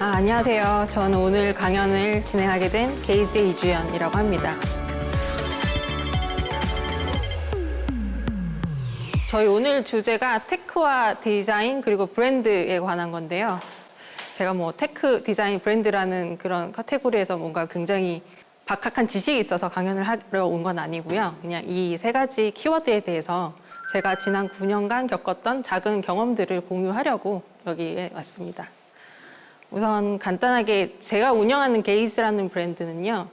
아, 안녕하세요. 저는 오늘 강연을 진행하게 된 게이스의 이주연이라고 합니다. 저희 오늘 주제가 테크와 디자인 그리고 브랜드에 관한 건데요. 제가 뭐 테크, 디자인, 브랜드라는 그런 카테고리에서 뭔가 굉장히 박학한 지식이 있어서 강연을 하러 온 건 아니고요. 그냥 이 세 가지 키워드에 대해서 제가 지난 9년간 겪었던 작은 경험들을 공유하려고 여기에 왔습니다. 우선 간단하게 제가 운영하는 게이즈라는 브랜드는요.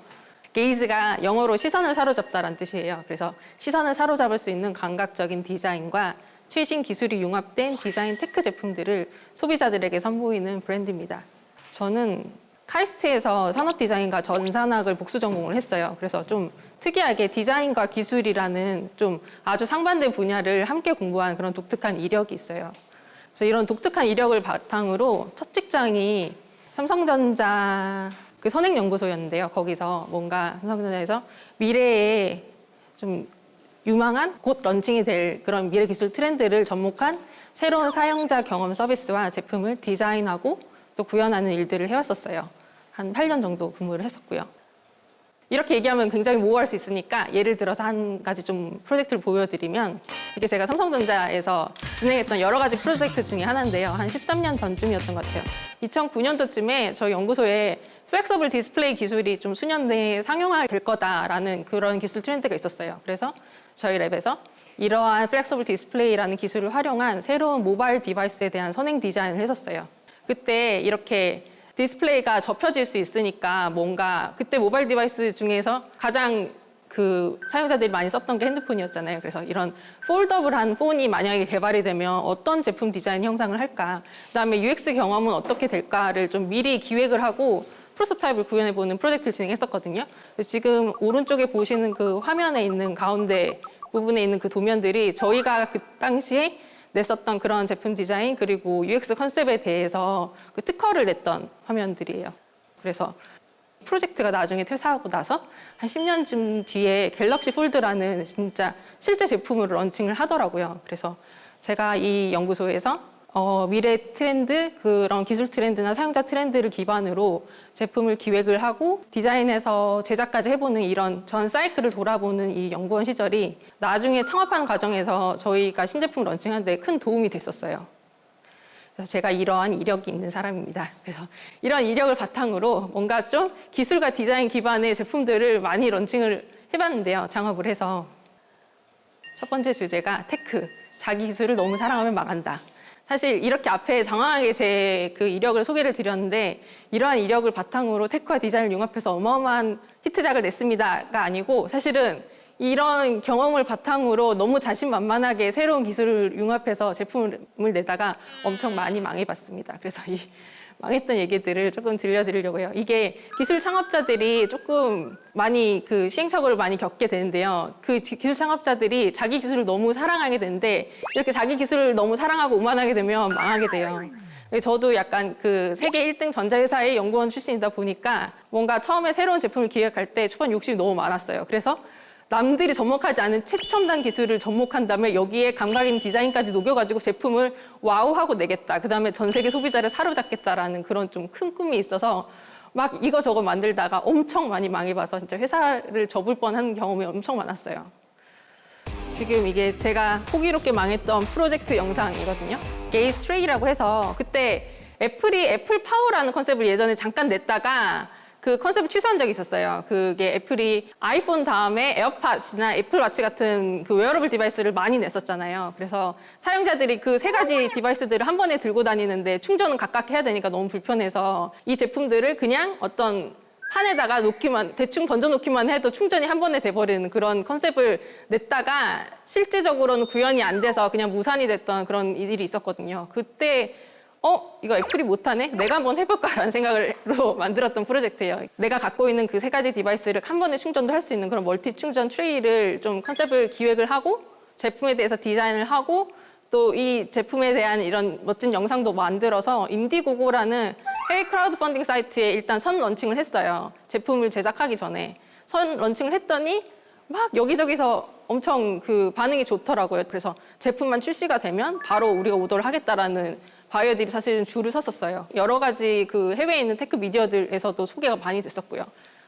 게이즈가 영어로 시선을 사로잡다라는 뜻이에요. 그래서 시선을 사로잡을 수 있는 감각적인 디자인과 최신 기술이 융합된 디자인 테크 제품들을 소비자들에게 선보이는 브랜드입니다. 저는 카이스트에서 산업 디자인과 전산학을 복수 전공을 했어요. 그래서 좀 특이하게 디자인과 기술이라는 좀 아주 상반된 분야를 함께 공부한 그런 독특한 이력이 있어요. 그래서 이런 독특한 이력을 바탕으로 첫 직장이 삼성전자 그 선행연구소였는데요. 거기서 뭔가 삼성전자에서 미래에 좀 유망한 곧 런칭이 될 그런 미래 기술 트렌드를 접목한 새로운 사용자 경험 서비스와 제품을 디자인하고 또 구현하는 일들을 해왔었어요. 한 8년 정도 근무를 했었고요. 이렇게 얘기하면 굉장히 모호할 수 있으니까 예를 들어서 한 가지 좀 프로젝트를 보여드리면 이게 제가 삼성전자에서 진행했던 여러 가지 프로젝트 중에 하나인데요. 한 13년 전쯤이었던 것 같아요. 2009년도쯤에 저희 연구소에 플렉서블 디스플레이 기술이 좀 수년 내에 상용화될 거다라는 그런 기술 트렌드가 있었어요. 그래서 저희 랩에서 이러한 플렉서블 디스플레이라는 기술을 활용한 새로운 모바일 디바이스에 대한 선행 디자인을 했었어요. 그때 이렇게 디스플레이가 접혀질 수 있으니까 뭔가 그때 모바일 디바이스 중에서 가장 그 사용자들이 많이 썼던 게 핸드폰이었잖아요. 그래서 이런 폴더블한 폰이 만약에 개발이 되면 어떤 제품 디자인 형상을 할까? 그다음에 UX 경험은 어떻게 될까를 좀 미리 기획을 하고 프로토타입을 구현해 보는 프로젝트를 진행했었거든요. 그래서 지금 오른쪽에 보시는 그 화면에 있는 가운데 부분에 있는 그 도면들이 저희가 그 당시에 냈었던 그런 제품 디자인 그리고 UX 컨셉에 대해서 그 특허를 냈던 화면들이에요. 그래서 프로젝트가 나중에 퇴사하고 나서 한 10년쯤 뒤에 갤럭시 폴드라는 진짜 실제 제품으로 런칭을 하더라고요. 그래서 제가 이 연구소에서 어, 미래 트렌드, 그런 기술 트렌드나 사용자 트렌드를 기반으로 제품을 기획을 하고 디자인에서 제작까지 해보는 이런 전 사이클을 돌아보는 이 연구원 시절이 나중에 창업하는 과정에서 저희가 신제품 런칭하는데 큰 도움이 됐었어요. 그래서 제가 이러한 이력이 있는 사람입니다. 그래서 이런 이력을 바탕으로 뭔가 좀 기술과 디자인 기반의 제품들을 많이 런칭을 해봤는데요. 창업을 해서. 첫 번째 주제가 테크. 자기 기술을 너무 사랑하면 망한다. 사실 이렇게 앞에 장황하게 제 그 이력을 소개를 드렸는데 이러한 이력을 바탕으로 테크와 디자인을 융합해서 어마어마한 히트작을 냈습니다가 아니고 사실은 이런 경험을 바탕으로 너무 자신만만하게 새로운 기술을 융합해서 제품을 내다가 엄청 많이 망해봤습니다. 그래서 이 망했던 얘기들을 조금 들려드리려고 해요. 이게 기술 창업자들이 조금 많이 그 시행착오를 많이 겪게 되는데요. 그 지- 기술 창업자들이 자기 기술을 너무 사랑하게 되는데 이렇게 자기 기술을 너무 사랑하고 오만하게 되면 망하게 돼요. 저도 약간 그 세계 1등 전자회사의 연구원 출신이다 보니까 뭔가 처음에 새로운 제품을 기획할 때 초반 욕심이 너무 많았어요. 그래서 남들이 접목하지 않은 최첨단 기술을 접목한 다음에 여기에 감각 있는 디자인까지 녹여가지고 제품을 와우하고 내겠다. 그 다음에 전 세계 소비자를 사로잡겠다라는 그런 좀 큰 꿈이 있어서 막 이거 저거 만들다가 엄청 많이 망해봐서 진짜 회사를 접을 뻔한 경험이 엄청 많았어요. 지금 이게 제가 호기롭게 망했던 프로젝트 영상이거든요. 게이 스 트레이라고 해서 그때 애플이 애플 파워라는 컨셉을 예전에 잠깐 냈다가 그 컨셉을 취소한 적이 있었어요. 그게 애플이 아이폰 다음에 에어팟이나 애플워치 같은 그 웨어러블 디바이스를 많이 냈었잖아요. 그래서 사용자들이 그 세 가지 디바이스들을 한 번에 들고 다니는데 충전은 각각 해야 되니까 너무 불편해서 이 제품들을 그냥 어떤 판에다가 놓기만 대충 던져 놓기만 해도 충전이 한 번에 돼버리는 그런 컨셉을 냈다가 실제적으로는 구현이 안 돼서 그냥 무산이 됐던 그런 일이 있었거든요. 그때 어 이거 애플이 못하네 내가 한번 해볼까라는 생각으로 만들었던 프로젝트예요. 내가 갖고 있는 그 세 가지 디바이스를 한 번에 충전도 할 수 있는 그런 멀티 충전 트레이를 좀 컨셉을 기획을 하고 제품에 대해서 디자인을 하고 또 이 제품에 대한 이런 멋진 영상도 만들어서 인디고고라는 해외 크라우드 펀딩 사이트에 일단 선 런칭을 했어요. 제품을 제작하기 전에. 선 런칭을 했더니 막 여기저기서 엄청 그 반응이 좋더라고요. 그래서 제품만 출시가 되면 바로 우리가 오더를 하겠다라는 바이어들이 사실은 줄을 섰었어요. 여러 가지 그 해외에 있는 테크 미디어들에서도 소개가 많이 됐었고요.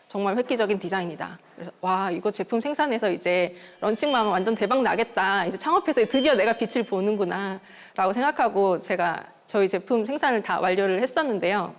정말 획기적인 디자인이다. 그래서 와 이거 제품 생산해서 이제 런칭만 하면 완전 대박 나겠다. 이제 창업해서 드디어 내가 빛을 보는구나라고 생각하고 제가 저희 제품 생산을 다 완료를 했었는데요.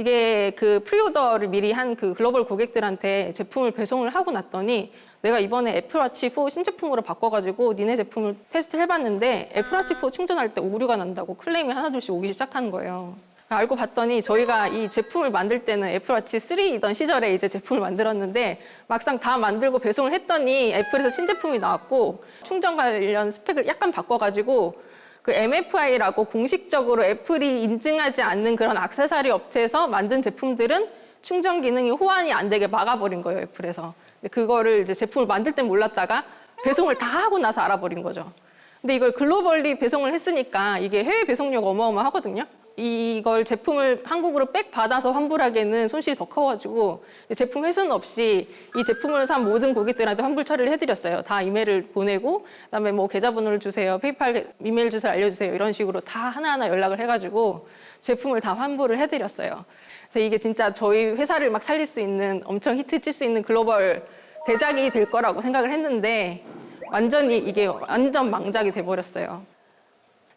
이게 그 프리오더를 미리 한 그 글로벌 고객들한테 제품을 배송을 하고 났더니 내가 이번에 애플워치 4 신제품으로 바꿔가지고 니네 제품을 테스트를 해봤는데 애플워치 4 충전할 때 오류가 난다고 클레임이 하나둘씩 오기 시작하는 거예요. 알고 봤더니 저희가 이 제품을 만들 때는 애플워치 3이던 시절에 이제 제품을 만들었는데 막상 다 만들고 배송을 했더니 애플에서 신제품이 나왔고 충전 관련 스펙을 약간 바꿔가지고 그 MFI라고 공식적으로 애플이 인증하지 않는 그런 악세사리 업체에서 만든 제품들은 충전 기능이 호환이 안 되게 막아버린 거예요, 애플에서. 근데 그거를 이제 제품을 만들 땐 몰랐다가 배송을 다 하고 나서 알아버린 거죠. 근데 이걸 글로벌리 배송을 했으니까 이게 해외 배송료가 어마어마하거든요. 이걸 제품을 한국으로 백 받아서 환불하기에는 손실이 더 커가지고 제품 훼손 없이 이 제품을 산 모든 고객들한테 환불 처리를 해드렸어요. 다 이메일을 보내고 그다음에 뭐 계좌번호를 주세요, 페이팔 이메일 주소를 알려주세요 이런 식으로 다 하나하나 연락을 해가지고 제품을 다 환불을 해드렸어요. 그래서 이게 진짜 저희 회사를 막 살릴 수 있는 엄청 히트 칠 수 있는 글로벌 대작이 될 거라고 생각을 했는데 완전히 이게 완전 망작이 돼버렸어요.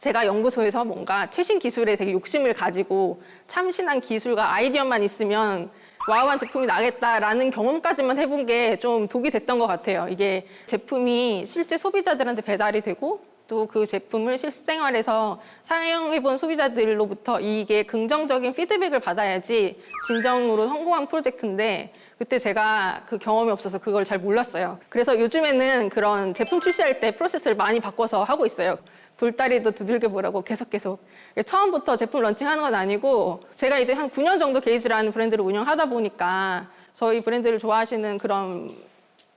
제가 연구소에서 뭔가 최신 기술에 되게 욕심을 가지고 참신한 기술과 아이디어만 있으면 와우한 제품이 나겠다라는 경험까지만 해본 게 좀 독이 됐던 것 같아요. 이게 제품이 실제 소비자들한테 배달이 되고 또 그 제품을 실생활에서 사용해본 소비자들로부터 이게 긍정적인 피드백을 받아야지 진정으로 성공한 프로젝트인데 그때 제가 그 경험이 없어서 그걸 잘 몰랐어요. 그래서 요즘에는 그런 제품 출시할 때 프로세스를 많이 바꿔서 하고 있어요. 돌다리도 두들겨 보라고 계속 계속 처음부터 제품 런칭하는 건 아니고 제가 이제 한 9년 정도 게이즈라는 브랜드를 운영하다 보니까 저희 브랜드를 좋아하시는 그런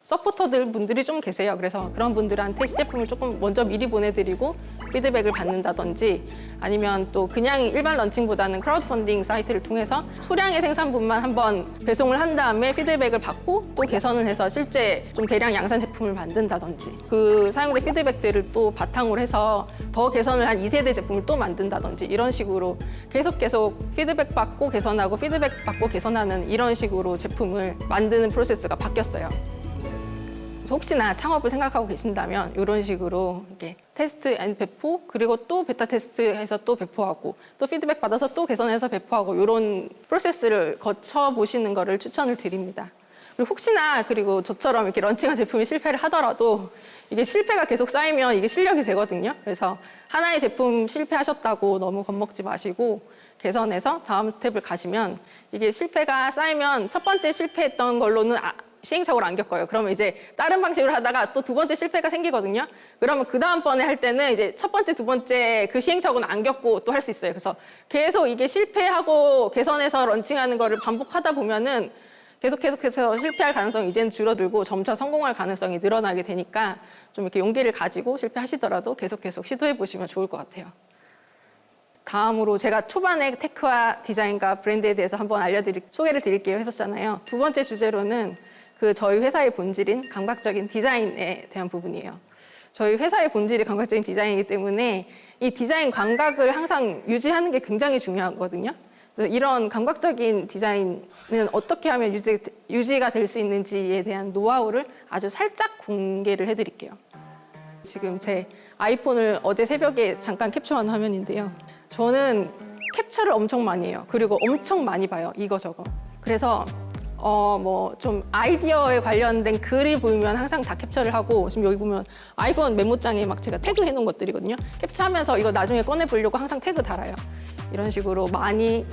서포터들 분들이 좀 계세요. 그래서 그런 분들한테 시제품을 조금 먼저 미리 보내드리고 피드백을 받는다든지 아니면 또 그냥 일반 런칭보다는 크라우드 펀딩 사이트를 통해서 소량의 생산분만 한번 배송을 한 다음에 피드백을 받고 또 개선을 해서 실제 좀 대량 양산 제품을 만든다든지 그 사용자 피드백들을 또 바탕으로 해서 더 개선을 한 2세대 제품을 또 만든다든지 이런 식으로 계속 계속 피드백 받고 개선하고 피드백 받고 개선하는 이런 식으로 제품을 만드는 프로세스가 바뀌었어요. 혹시나 창업을 생각하고 계신다면 이런 식으로 이렇게 테스트 앤 배포 그리고 또 베타 테스트해서 또 배포하고 또 피드백 받아서 또 개선해서 배포하고 이런 프로세스를 거쳐 보시는 거를 추천을 드립니다. 그리고 혹시나 그리고 저처럼 이렇게 런칭한 제품이 실패를 하더라도 이게 실패가 계속 쌓이면 이게 실력이 되거든요. 그래서 하나의 제품 실패하셨다고 너무 겁먹지 마시고 개선해서 다음 스텝을 가시면 이게 실패가 쌓이면 첫 번째 실패했던 걸로는 아- 시행착오를 안 겪어요. 그러면 이제 다른 방식으로 하다가 또 두 번째 실패가 생기거든요. 그러면 그 다음번에 할 때는 이제 첫 번째, 두 번째 그 시행착오는 안 겪고 또 할 수 있어요. 그래서 계속 이게 실패하고 개선해서 런칭하는 거를 반복하다 보면은 계속 계속해서 실패할 가능성이 이제는 줄어들고 점차 성공할 가능성이 늘어나게 되니까 좀 이렇게 용기를 가지고 실패하시더라도 계속 계속 시도해 보시면 좋을 것 같아요. 다음으로 제가 초반에 테크와 디자인과 브랜드에 대해서 한번 알려드릴 소개를 드릴게요 했었잖아요. 두 번째 주제로는 그 저희 회사의 본질인 감각적인 디자인에 대한 부분이에요. 저희 회사의 본질이 감각적인 디자인이기 때문에 이 디자인 감각을 항상 유지하는 게 굉장히 중요하거든요. 그래서 이런 감각적인 디자인은 어떻게 하면 유지, 유지가 될 수 있는지에 대한 노하우를 아주 살짝 공개를 해드릴게요. 지금 제 아이폰을 어제 새벽에 잠깐 캡처한 화면인데요. 저는 캡처를 엄청 많이 해요. 그리고 엄청 많이 봐요. 이거 저거. 그래서 어 뭐 좀 아이디어에 관련된 글을 보면 항상 다 캡처를 하고 지금 여기 보면 아이폰 메모장에 막 제가 태그 해 놓은 것들이거든요. 캡처하면서 이거 나중에 꺼내 보려고 항상 태그 달아요. 이런 식으로 많이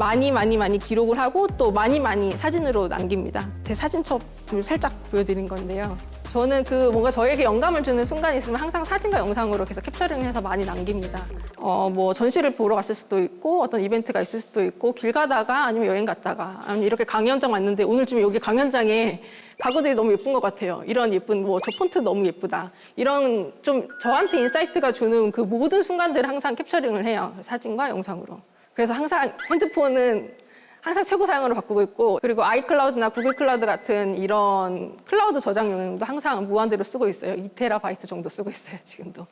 많이 많이 많이 기록을 하고 또 많이 많이 사진으로 남깁니다. 제 사진첩을 살짝 보여드린 건데요. 저는 그 뭔가 저에게 영감을 주는 순간이 있으면 항상 사진과 영상으로 계속 캡처링 해서 많이 남깁니다. 어, 뭐 전시를 보러 갔을 수도 있고 어떤 이벤트가 있을 수도 있고 길 가다가 아니면 여행 갔다가 아니면 이렇게 강연장 왔는데 오늘쯤에 여기 강연장에 가구들이 너무 예쁜 것 같아요. 이런 예쁜 뭐 저 폰트 너무 예쁘다. 이런 좀 저한테 인사이트가 주는 그 모든 순간들을 항상 캡처링을 해요. 사진과 영상으로. 그래서 항상 핸드폰은 항상 최고 사양으로 바꾸고 있고 그리고 아이클라우드나 구글 클라우드 같은 이런 클라우드 저장 용량도 항상 무한대로 쓰고 있어요. 2테라바이트 정도 쓰고 있어요, 지금도.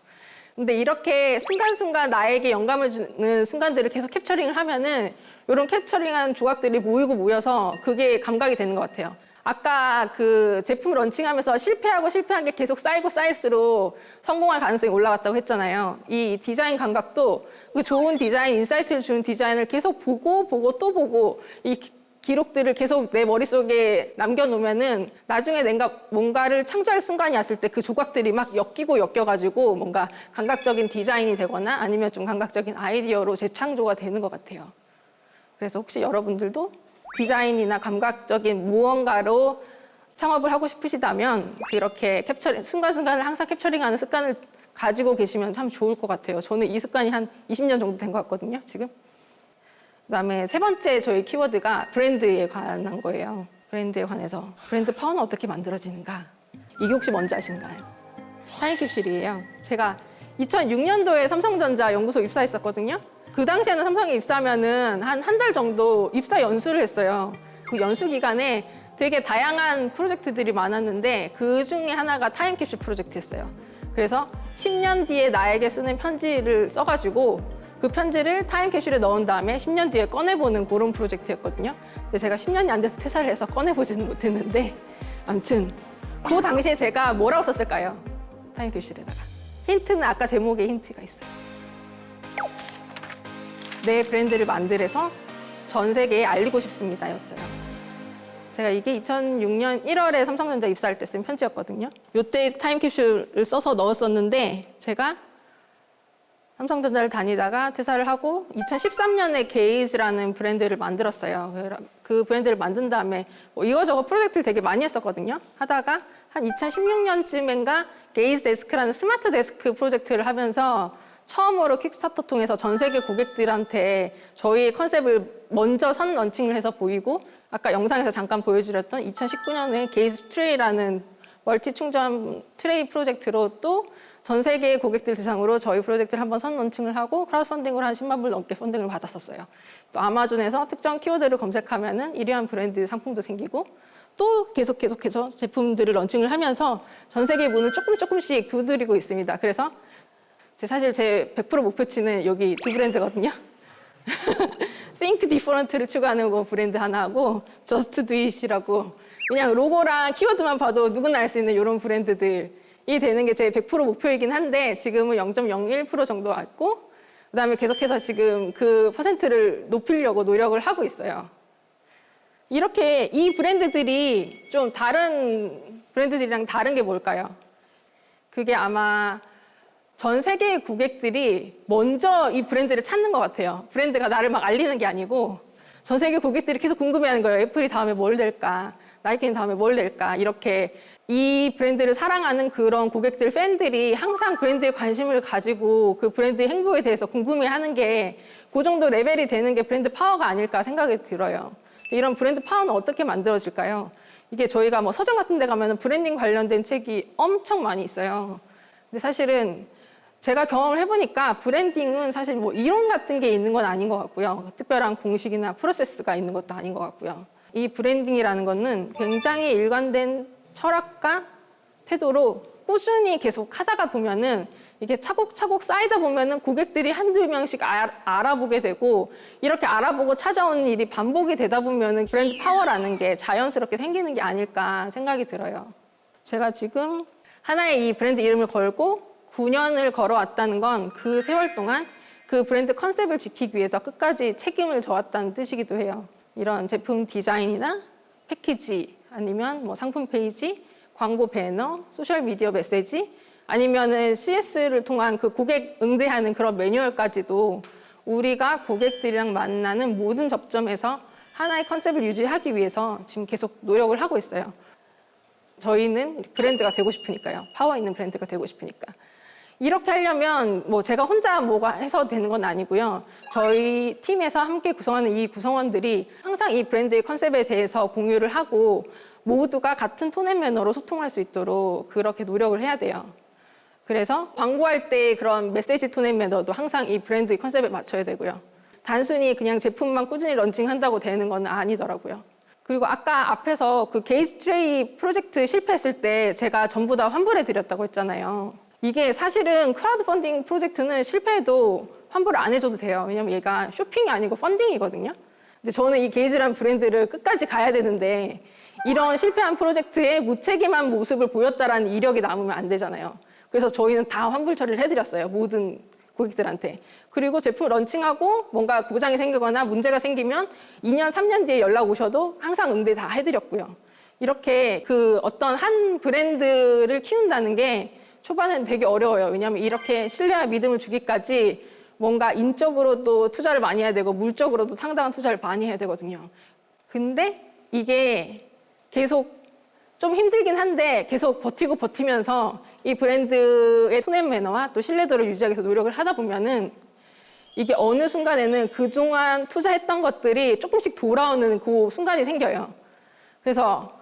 근데 이렇게 순간순간 나에게 영감을 주는 순간들을 계속 캡처링을 하면은 이런 캡처링한 조각들이 모이고 모여서 그게 감각이 되는 것 같아요. 아까 그 제품 런칭하면서 실패하고 실패한 게 계속 쌓이고 쌓일수록 성공할 가능성이 올라갔다고 했잖아요. 이 디자인 감각도 그 좋은 디자인, 인사이트를 주는 디자인을 계속 보고 보고 또 보고 이 기- 기록들을 계속 내 머릿속에 남겨놓으면은 나중에 내가 뭔가를 창조할 순간이 왔을 때 그 조각들이 막 엮이고 엮여가지고 뭔가 감각적인 디자인이 되거나 아니면 좀 감각적인 아이디어로 재창조가 되는 것 같아요. 그래서 혹시 여러분들도 디자인이나 감각적인 무언가로 창업을 하고 싶으시다면 이렇게 캡처링 순간순간을 항상 캡처링하는 습관을 가지고 계시면 참 좋을 것 같아요. 저는 이 습관이 한 20년 정도 된 것 같거든요, 지금. 그다음에 세 번째 저희 키워드가 브랜드에 관한 거예요. 브랜드에 관해서 브랜드 파워는 어떻게 만들어지는가? 이게 혹시 뭔지 아시나요? 타임캡슐이에요. 제가 2006년도에 삼성전자 연구소 입사했었거든요. 그 당시에는 삼성에 입사하면은 한 한 달 정도 입사 연수를 했어요. 그 연수 기간에 되게 다양한 프로젝트들이 많았는데 그 중에 하나가 타임캡슐 프로젝트였어요. 그래서 10년 뒤에 나에게 쓰는 편지를 써가지고 그 편지를 타임캡슐에 넣은 다음에 10년 뒤에 꺼내보는 그런 프로젝트였거든요. 근데 제가 10년이 안 돼서 퇴사를 해서 꺼내보지는 못했는데 아무튼 그 당시에 제가 뭐라고 썼을까요? 타임캡슐에다가 힌트는 아까 제목에 힌트가 있어요. 내 브랜드를 만들어서 전 세계에 알리고 싶습니다 였어요. 제가 이게 2006년 1월에 삼성전자 입사할 때 쓴 편지였거든요. 요때 타임캡슐을 써서 넣었었는데 제가 삼성전자를 다니다가 퇴사를 하고 2013년에 게이즈라는 브랜드를 만들었어요. 그- 그 브랜드를 만든 다음에 뭐 이거저거 프로젝트를 되게 많이 했었거든요. 하다가 한 2016년쯤인가 게이즈 데스크라는 스마트 데스크 프로젝트를 하면서 처음으로 킥스타터 통해서 전 세계 고객들한테 저희의 컨셉을 먼저 선 런칭을 해서 보이고 아까 영상에서 잠깐 보여드렸던 2019년에 게이즈 트레이라는 멀티 충전 트레이 프로젝트로 또 전 세계 고객들 대상으로 저희 프로젝트를 한번 선 런칭을 하고 크라우드 펀딩으로 한 10만 불 넘게 펀딩을 받았었어요. 또 아마존에서 특정 키워드를 검색하면은 일위한 브랜드 상품도 생기고 또 계속 계속해서 제품들을 런칭을 하면서 전 세계 문을 조금 조금씩 두드리고 있습니다. 그래서 제 사실 제 100% 목표치는 여기 두 브랜드거든요. Think Different를 추구하는 거 브랜드 하나 하고 Just Do It이라고 그냥 로고랑 키워드만 봐도 누구나 알 수 있는 이런 브랜드들이 되는 게 제 100% 목표이긴 한데 지금은 0.01% 정도 왔고 그다음에 계속해서 지금 그 퍼센트를 높이려고 노력을 하고 있어요. 이렇게 이 브랜드들이 좀 다른 브랜드들이랑 다른 게 뭘까요? 그게 아마 전 세계의 고객들이 먼저 이 브랜드를 찾는 것 같아요. 브랜드가 나를 막 알리는 게 아니고 전 세계 고객들이 계속 궁금해하는 거예요. 애플이 다음에 뭘 낼까? 나이키는 다음에 뭘 낼까? 이렇게 이 브랜드를 사랑하는 그런 고객들, 팬들이 항상 브랜드에 관심을 가지고 그 브랜드의 행보에 대해서 궁금해하는 게 그 정도 레벨이 되는 게 브랜드 파워가 아닐까 생각이 들어요. 이런 브랜드 파워는 어떻게 만들어질까요? 이게 저희가 뭐 서점 같은 데 가면 브랜딩 관련된 책이 엄청 많이 있어요. 근데 사실은 제가 경험을 해보니까 브랜딩은 사실 뭐 이론 같은 게 있는 건 아닌 것 같고요. 특별한 공식이나 프로세스가 있는 것도 아닌 것 같고요. 이 브랜딩이라는 거는 굉장히 일관된 철학과 태도로 꾸준히 계속 하다가 보면은 이게 차곡차곡 쌓이다 보면은 고객들이 한두 명씩 아- 알아보게 되고 이렇게 알아보고 찾아오는 일이 반복이 되다 보면은 브랜드 파워라는 게 자연스럽게 생기는 게 아닐까 생각이 들어요. 제가 지금 하나의 이 브랜드 이름을 걸고 9년을 걸어왔다는 건 그 세월 동안 그 브랜드 컨셉을 지키기 위해서 끝까지 책임을 져왔다는 뜻이기도 해요. 이런 제품 디자인이나 패키지 아니면 뭐 상품 페이지, 광고 배너, 소셜 미디어 메시지 아니면은 CS를 통한 그 고객 응대하는 그런 매뉴얼까지도 우리가 고객들이랑 만나는 모든 접점에서 하나의 컨셉을 유지하기 위해서 지금 계속 노력을 하고 있어요. 저희는 브랜드가 되고 싶으니까요. 파워 있는 브랜드가 되고 싶으니까. 이렇게 하려면 뭐 제가 혼자 뭐가 해서 되는 건 아니고요. 저희 팀에서 함께 구성하는 이 구성원들이 항상 이 브랜드의 컨셉에 대해서 공유를 하고 모두가 같은 톤앤 매너로 소통할 수 있도록 그렇게 노력을 해야 돼요. 그래서 광고할 때 그런 메시지 톤앤 매너도 항상 이 브랜드의 컨셉에 맞춰야 되고요. 단순히 그냥 제품만 꾸준히 런칭한다고 되는 건 아니더라고요. 그리고 아까 앞에서 그 게이스 트레이 프로젝트 실패했을 때 제가 전부 다 환불해 드렸다고 했잖아요. 이게 사실은 크라우드 펀딩 프로젝트는 실패해도 환불을 안 해줘도 돼요. 왜냐면 얘가 쇼핑이 아니고 펀딩이거든요. 근데 저는 이 게이지란 브랜드를 끝까지 가야 되는데 이런 실패한 프로젝트에 무책임한 모습을 보였다라는 이력이 남으면 안 되잖아요. 그래서 저희는 다 환불 처리를 해드렸어요. 모든 고객들한테. 그리고 제품 런칭하고 뭔가 고장이 생기거나 문제가 생기면 2년, 3년 뒤에 연락 오셔도 항상 응대 다 해드렸고요. 이렇게 그 어떤 한 브랜드를 키운다는 게 초반엔 되게 어려워요. 왜냐하면 이렇게 신뢰와 믿음을 주기까지 뭔가 인적으로도 투자를 많이 해야 되고 물적으로도 상당한 투자를 많이 해야 되거든요. 근데 이게 계속 좀 힘들긴 한데 계속 버티고 버티면서 이 브랜드의 톤앤 매너와 또 신뢰도를 유지하기 위해서 노력을 하다 보면은 이게 어느 순간에는 그동안 투자했던 것들이 조금씩 돌아오는 그 순간이 생겨요. 그래서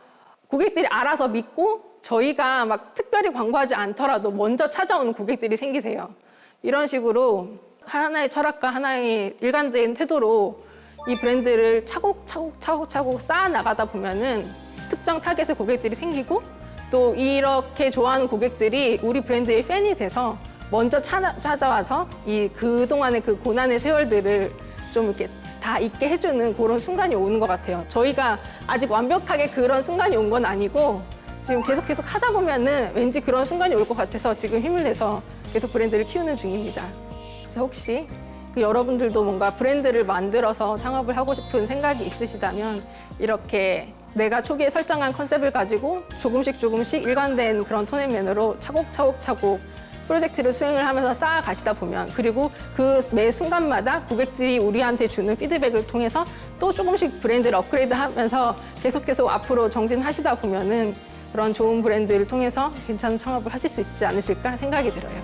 고객들이 알아서 믿고 저희가 막 특별히 광고하지 않더라도 먼저 찾아오는 고객들이 생기세요. 이런 식으로 하나의 철학과 하나의 일관된 태도로 이 브랜드를 차곡차곡 차곡차곡 쌓아 나가다 보면은 특정 타겟의 고객들이 생기고 또 이렇게 좋아하는 고객들이 우리 브랜드의 팬이 돼서 먼저 찾아, 찾아와서 이 그동안의 그 고난의 세월들을 좀 이렇게 다 잊게 해주는 그런 순간이 오는 것 같아요. 저희가 아직 완벽하게 그런 순간이 온 건 아니고 지금 계속 계속 하다 보면은 왠지 그런 순간이 올 것 같아서 지금 힘을 내서 계속 브랜드를 키우는 중입니다. 그래서 혹시 그 여러분들도 뭔가 브랜드를 만들어서 창업을 하고 싶은 생각이 있으시다면 이렇게 내가 초기에 설정한 컨셉을 가지고 조금씩 조금씩 일관된 그런 톤앤 매너로 차곡차곡 차곡 프로젝트를 수행을 하면서 쌓아가시다 보면 그리고 그 매 순간마다 고객들이 우리한테 주는 피드백을 통해서 또 조금씩 브랜드를 업그레이드 하면서 계속 계속 앞으로 정진하시다 보면은 그런 좋은 브랜드를 통해서 괜찮은 창업을 하실 수 있지 않으실까 생각이 들어요.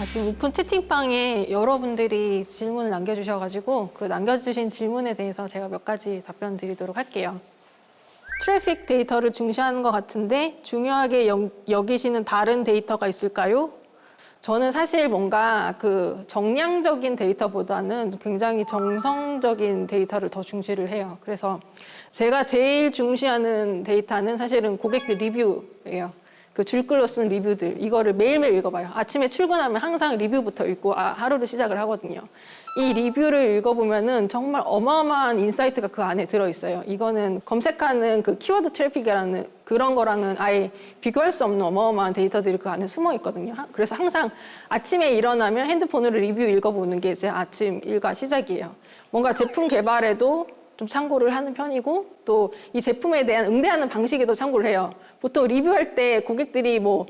아, 지금 오픈 채팅방에 여러분들이 질문을 남겨주셔가지고 그 남겨주신 질문에 대해서 제가 몇 가지 답변 드리도록 할게요. 트래픽 데이터를 중시하는 것 같은데 중요하게 여, 여기시는 다른 데이터가 있을까요? 저는 사실 뭔가 그 정량적인 데이터보다는 굉장히 정성적인 데이터를 더 중시를 해요. 그래서 제가 제일 중시하는 데이터는 사실은 고객들 리뷰예요. 그 줄글로 쓴 리뷰들 이거를 매일매일 읽어봐요. 아침에 출근하면 항상 리뷰부터 읽고 아, 하루를 시작을 하거든요. 이 리뷰를 읽어보면은 정말 어마어마한 인사이트가 그 안에 들어있어요. 이거는 검색하는 그 키워드 트래픽이라는 그런 거랑은 아예 비교할 수 없는 어마어마한 데이터들이 그 안에 숨어 있거든요. 하- 그래서 항상 아침에 일어나면 핸드폰으로 리뷰 읽어보는 게 제 아침 일과 시작이에요. 뭔가 제품 개발에도 좀 참고를 하는 편이고 또 이 제품에 대한 응대하는 방식에도 참고를 해요. 보통 리뷰할 때 고객들이 뭐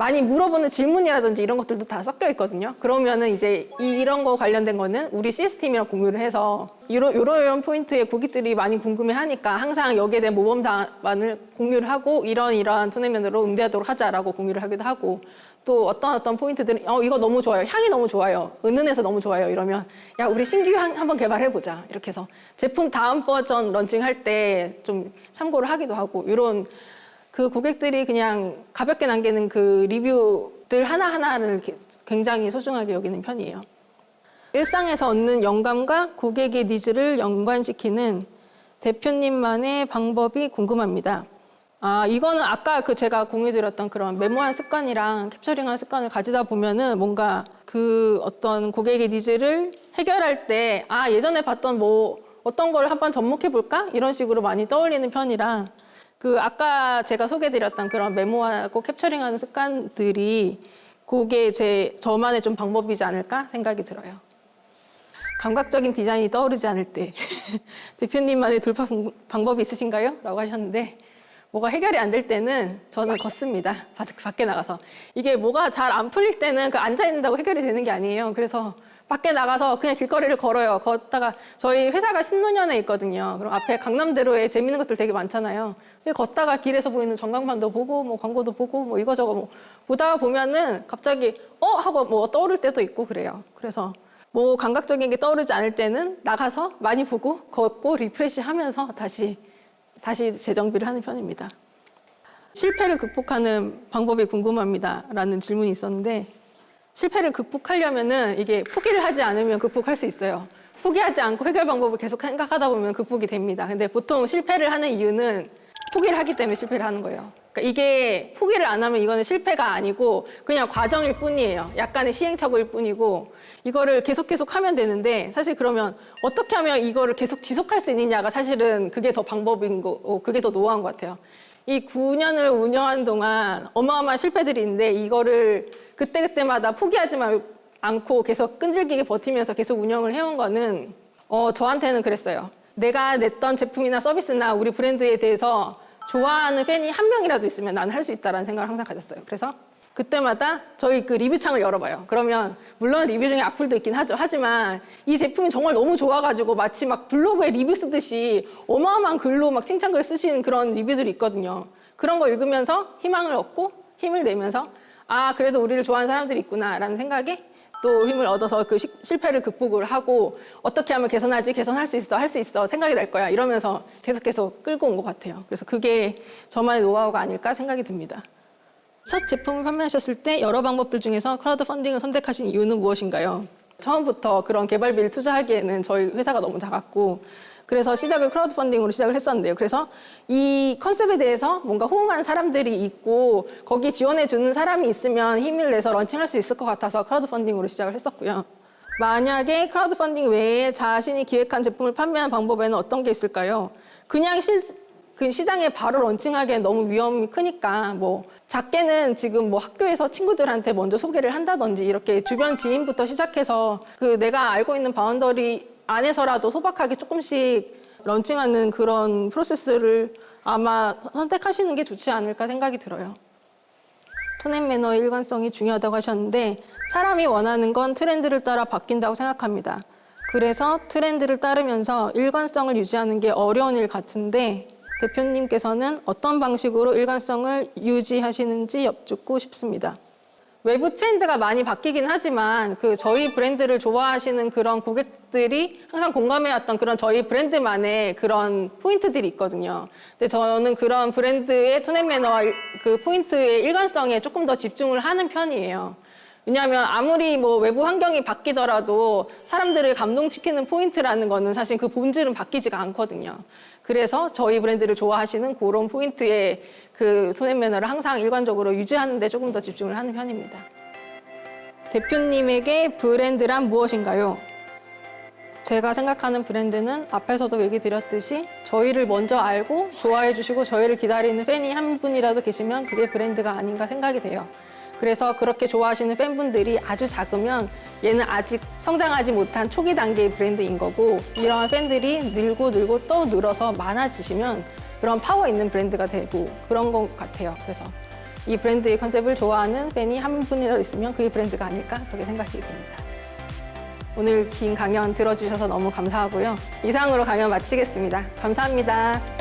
많이 물어보는 질문이라든지 이런 것들도 다 섞여 있거든요. 그러면은 이제 이, 이런 거 관련된 거는 우리 시스템이랑 공유를 해서 이런 이런 이런 포인트에 고객들이 많이 궁금해하니까 항상 여기에 대한 모범 답안을 공유를 하고 이런 이러한 톤앤면으로 응대하도록 하자라고 공유를 하기도 하고 또 어떤 어떤 포인트들은 어 이거 너무 좋아요. 향이 너무 좋아요. 은은해서 너무 좋아요. 이러면 야 우리 신규 향 한번 개발해 보자. 이렇게 해서 제품 다음 버전 런칭할 때 좀 참고를 하기도 하고 이런 그 고객들이 그냥 가볍게 남기는 그 리뷰들 하나하나를 굉장히 소중하게 여기는 편이에요. 일상에서 얻는 영감과 고객의 니즈를 연관시키는 대표님만의 방법이 궁금합니다. 아, 이거는 아까 그 제가 공유드렸던 그런 메모한 습관이랑 캡처링한 습관을 가지다 보면은 뭔가 그 어떤 고객의 니즈를 해결할 때 아, 예전에 봤던 뭐 어떤 걸 한번 접목해 볼까? 이런 식으로 많이 떠올리는 편이라 그 아까 제가 소개드렸던 그런 메모하고 캡처링하는 습관들이 그게 제 저만의 좀 방법이지 않을까 생각이 들어요. 감각적인 디자인이 떠오르지 않을 때 대표님만의 돌파 방- 방법이 있으신가요? 라고 하셨는데 뭐가 해결이 안 될 때는 저는 걷습니다. 밖- 밖에 나가서. 이게 뭐가 잘 안 풀릴 때는 그 앉아 있는다고 해결이 되는 게 아니에요. 그래서 밖에 나가서 그냥 길거리를 걸어요. 걷다가 저희 회사가 신논현에 있거든요. 그럼 앞에 강남대로에 재밌는 것들 되게 많잖아요. 그래서 걷다가 길에서 보이는 전광판도 보고 뭐 광고도 보고 뭐 이거저거 뭐 보다가 보면은 갑자기 어 하고 뭐 떠오를 때도 있고 그래요. 그래서 뭐 감각적인 게 떠오르지 않을 때는 나가서 많이 보고 걷고 리프레시 하면서 다시 다시 재정비를 하는 편입니다. 실패를 극복하는 방법이 궁금합니다라는 질문이 있었는데 실패를 극복하려면은 이게 포기를 하지 않으면 극복할 수 있어요. 포기하지 않고 해결 방법을 계속 생각하다 보면 극복이 됩니다. 근데 보통 실패를 하는 이유는 포기를 하기 때문에 실패를 하는 거예요. 그러니까 이게 포기를 안 하면 이거는 실패가 아니고 그냥 과정일 뿐이에요. 약간의 시행착오일 뿐이고 이거를 계속 계속 하면 되는데 사실 그러면 어떻게 하면 이거를 계속 지속할 수 있느냐가 사실은 그게 더 방법인 거, 어, 그게 더 노하우인 것 같아요. 이 9년을 운영한 동안 어마어마한 실패들이 있는데 이거를 그때그때마다 포기하지 말- 않고 계속 끈질기게 버티면서 계속 운영을 해온 거는 어, 저한테는 그랬어요. 내가 냈던 제품이나 서비스나 우리 브랜드에 대해서 좋아하는 팬이 한 명이라도 있으면 나는 할 수 있다라는 생각을 항상 가졌어요. 그래서 그때마다 저희 그 리뷰 창을 열어봐요. 그러면 물론 리뷰 중에 악플도 있긴 하죠. 하지만 이 제품이 정말 너무 좋아가지고 마치 막 블로그에 리뷰 쓰듯이 어마어마한 글로 막 칭찬글 쓰시는 그런 리뷰들이 있거든요. 그런 거 읽으면서 희망을 얻고 힘을 내면서 아 그래도 우리를 좋아하는 사람들이 있구나라는 생각에 또 힘을 얻어서 그 시- 실패를 극복을 하고 어떻게 하면 개선하지 개선할 수 있어 할 수 있어 생각이 날 거야 이러면서 계속 계속 끌고 온 것 같아요. 그래서 그게 저만의 노하우가 아닐까 생각이 듭니다. 첫 제품을 판매하셨을 때 여러 방법들 중에서 크라우드 펀딩을 선택하신 이유는 무엇인가요? 처음부터 그런 개발비를 투자하기에는 저희 회사가 너무 작았고 그래서 시작을 크라우드 펀딩으로 시작을 했었는데요. 그래서 이 컨셉에 대해서 뭔가 호응하는 사람들이 있고 거기 지원해 주는 사람이 있으면 힘을 내서 런칭할 수 있을 것 같아서 크라우드 펀딩으로 시작을 했었고요. 만약에 크라우드 펀딩 외에 자신이 기획한 제품을 판매하는 방법에는 어떤 게 있을까요? 그냥 실, 그 시장에 바로 런칭하기엔 너무 위험이 크니까 뭐 작게는 지금 뭐 학교에서 친구들한테 먼저 소개를 한다든지 이렇게 주변 지인부터 시작해서 그 내가 알고 있는 바운더리 안에서라도 소박하게 조금씩 런칭하는 그런 프로세스를 아마 선택하시는 게 좋지 않을까 생각이 들어요. 톤앤 매너의 일관성이 중요하다고 하셨는데 사람이 원하는 건 트렌드를 따라 바뀐다고 생각합니다. 그래서 트렌드를 따르면서 일관성을 유지하는 게 어려운 일 같은데 대표님께서는 어떤 방식으로 일관성을 유지하시는지 여쭙고 싶습니다. 외부 트렌드가 많이 바뀌긴 하지만 그 저희 브랜드를 좋아하시는 그런 고객들이 항상 공감해왔던 그런 저희 브랜드만의 그런 포인트들이 있거든요. 근데 저는 그런 브랜드의 톤앤 매너와 일- 그 포인트의 일관성에 조금 더 집중을 하는 편이에요. 왜냐하면 아무리 뭐 외부 환경이 바뀌더라도 사람들을 감동시키는 포인트라는 거는 사실 그 본질은 바뀌지가 않거든요. 그래서 저희 브랜드를 좋아하시는 그런 포인트의 그 톤앤 매너를 항상 일관적으로 유지하는 데 조금 더 집중을 하는 편입니다. 대표님에게 브랜드란 무엇인가요? 제가 생각하는 브랜드는 앞에서도 얘기 드렸듯이 저희를 먼저 알고 좋아해 주시고 저희를 기다리는 팬이 한 분이라도 계시면 그게 브랜드가 아닌가 생각이 돼요. 그래서 그렇게 좋아하시는 팬분들이 아주 작으면 얘는 아직 성장하지 못한 초기 단계의 브랜드인 거고 이러한 팬들이 늘고 늘고 또 늘어서 많아지시면 그런 파워 있는 브랜드가 되고 그런 것 같아요. 그래서 이 브랜드의 컨셉을 좋아하는 팬이 한 분이라도 있으면 그게 브랜드가 아닐까 그렇게 생각이 듭니다. 오늘 긴 강연 들어주셔서 너무 감사하고요. 이상으로 강연 마치겠습니다. 감사합니다.